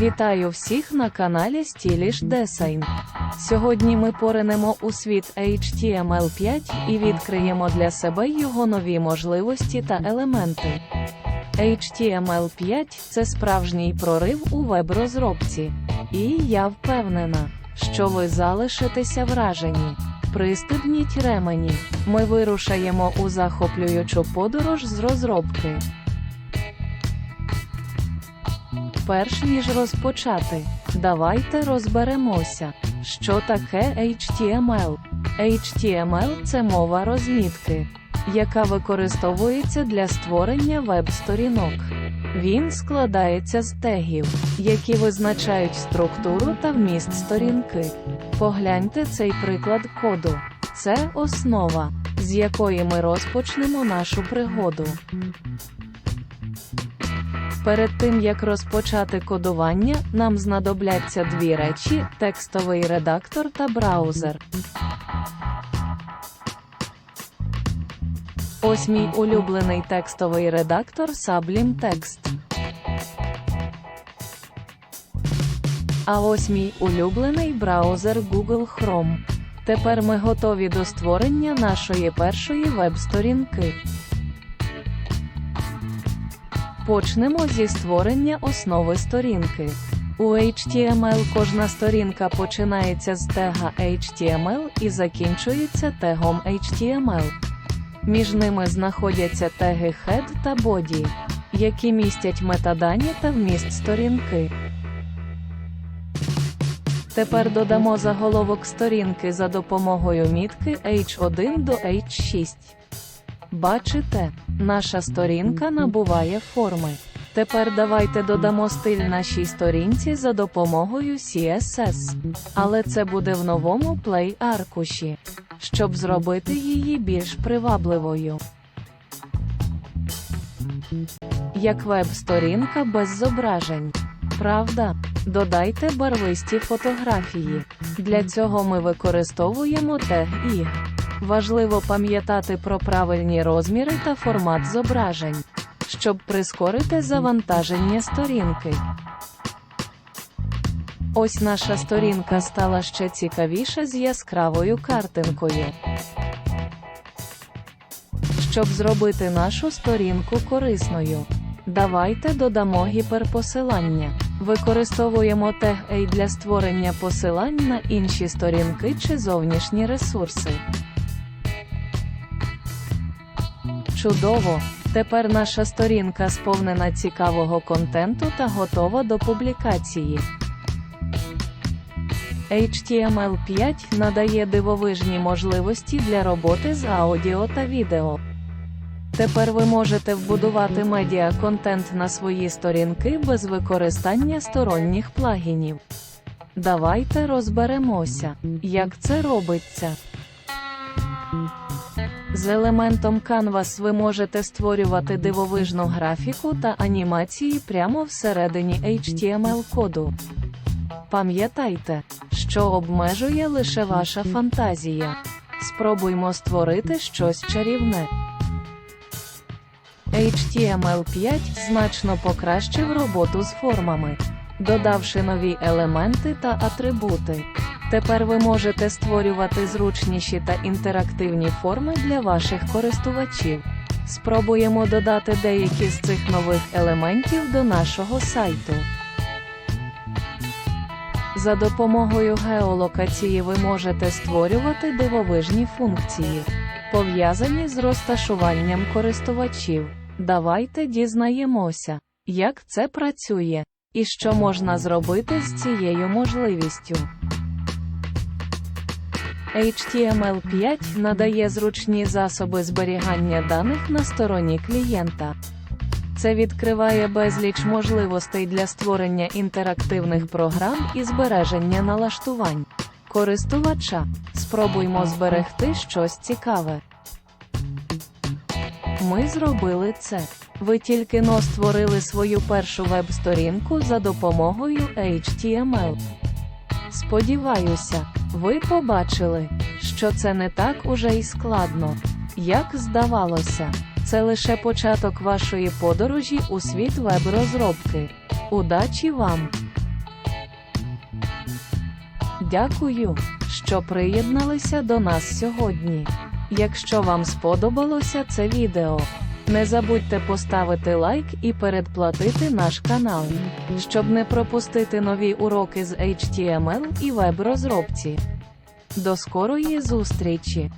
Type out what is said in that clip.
Вітаю всіх на каналі Stylish Design. Сьогодні ми поринемо у світ HTML5 і відкриємо для себе його нові можливості та елементи. HTML5 це справжній прорив у веб-розробці. І я впевнена, що ви залишитеся вражені. Пристебніть ремені. Ми вирушаємо у захоплюючу подорож з розробки. Перш ніж розпочати, давайте розберемося, що таке HTML. HTML – це мова розмітки, яка використовується для створення веб-сторінок. Він складається з тегів, які визначають структуру та вміст сторінки. Погляньте цей приклад коду. Це основа, з якої ми розпочнемо нашу пригоду. Перед тим як розпочати кодування, нам знадобляться дві речі: текстовий редактор та браузер. Ось мій улюблений текстовий редактор Sublime Text. А ось мій улюблений браузер Google Chrome. Тепер ми готові до створення нашої першої веб-сторінки. Почнемо зі створення основи сторінки. У HTML кожна сторінка починається з тега HTML і закінчується тегом HTML. Між ними знаходяться теги Head та Body, які містять метадані та вміст сторінки. Тепер додамо заголовок сторінки за допомогою мітки H1 до H6. Бачите, наша сторінка набуває форми. Тепер давайте додамо стиль нашій сторінці за допомогою CSS. Але це буде в новому Play аркуші, щоб зробити її більш привабливою. Як веб-сторінка без зображень. Правда? Додайте барвисті фотографії. Для цього ми використовуємо тег «ig». Важливо пам'ятати про правильні розміри та формат зображень, щоб прискорити завантаження сторінки. Ось наша сторінка стала ще цікавіша з яскравою картинкою. Щоб зробити нашу сторінку корисною, давайте додамо гіперпосилання. Використовуємо тег A для створення посилань на інші сторінки чи зовнішні ресурси. Чудово! Тепер наша сторінка сповнена цікавого контенту та готова до публікації. HTML5 надає дивовижні можливості для роботи з аудіо та відео. Тепер ви можете вбудувати медіа-контент на свої сторінки без використання сторонніх плагінів. Давайте розберемося, як це робиться. З елементом Canvas ви можете створювати дивовижну графіку та анімації прямо всередині HTML-коду. Пам'ятайте, що обмежує лише ваша фантазія. Спробуймо створити щось чарівне. HTML5 значно покращив роботу з формами, додавши нові елементи та атрибути. Тепер ви можете створювати зручніші та інтерактивні форми для ваших користувачів. Спробуємо додати деякі з цих нових елементів до нашого сайту. За допомогою геолокації ви можете створювати дивовижні функції, пов'язані з розташуванням користувачів. Давайте дізнаємося, як це працює, і що можна зробити з цією можливістю. HTML5 надає зручні засоби зберігання даних на стороні клієнта. Це відкриває безліч можливостей для створення інтерактивних програм і збереження налаштувань. Користувача. Спробуймо зберегти щось цікаве. Ми зробили це. Ви тільки но створили свою першу веб-сторінку за допомогою HTML. Сподіваюся, ви побачили, що це не так уже й складно. Як здавалося, це лише початок вашої подорожі у світ веб-розробки. Удачі вам! Дякую, що приєдналися до нас сьогодні. Якщо вам сподобалося це відео, не забудьте поставити лайк і передплатити наш канал, щоб не пропустити нові уроки з HTML і веб-розробці. До скорої зустрічі!